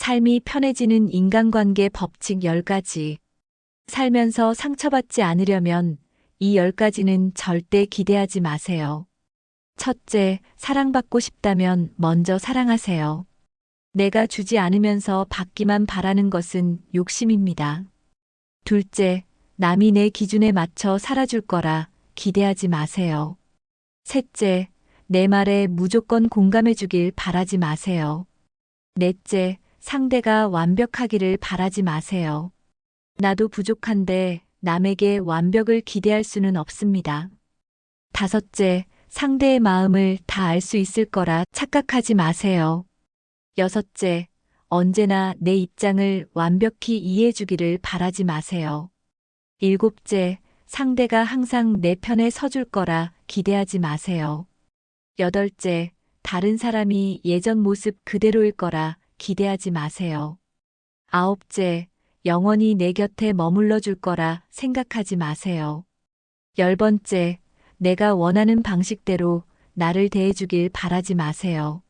삶이 편해지는 인간관계 법칙 10가지. 살면서 상처받지 않으려면 이 10가지는 절대 기대하지 마세요. 첫째, 사랑받고 싶다면 먼저 사랑하세요. 내가 주지 않으면서 받기만 바라는 것은 욕심입니다. 둘째, 남이 내 기준에 맞춰 살아줄 거라 기대하지 마세요. 셋째, 내 말에 무조건 공감해 주길 바라지 마세요. 넷째, 상대가 완벽하기를 바라지 마세요. 나도 부족한데 남에게 완벽을 기대할 수는 없습니다. 다섯째, 상대의 마음을 다 알 수 있을 거라 착각하지 마세요. 여섯째, 언제나 내 입장을 완벽히 이해해 주기를 바라지 마세요. 일곱째, 상대가 항상 내 편에 서줄 거라 기대하지 마세요. 여덟째, 다른 사람이 예전 모습 그대로일 거라 기대하지 마세요. 아홉째, 영원히 내 곁에 머물러 줄 거라 생각하지 마세요. 열 번째, 내가 원하는 방식대로 나를 대해주길 바라지 마세요.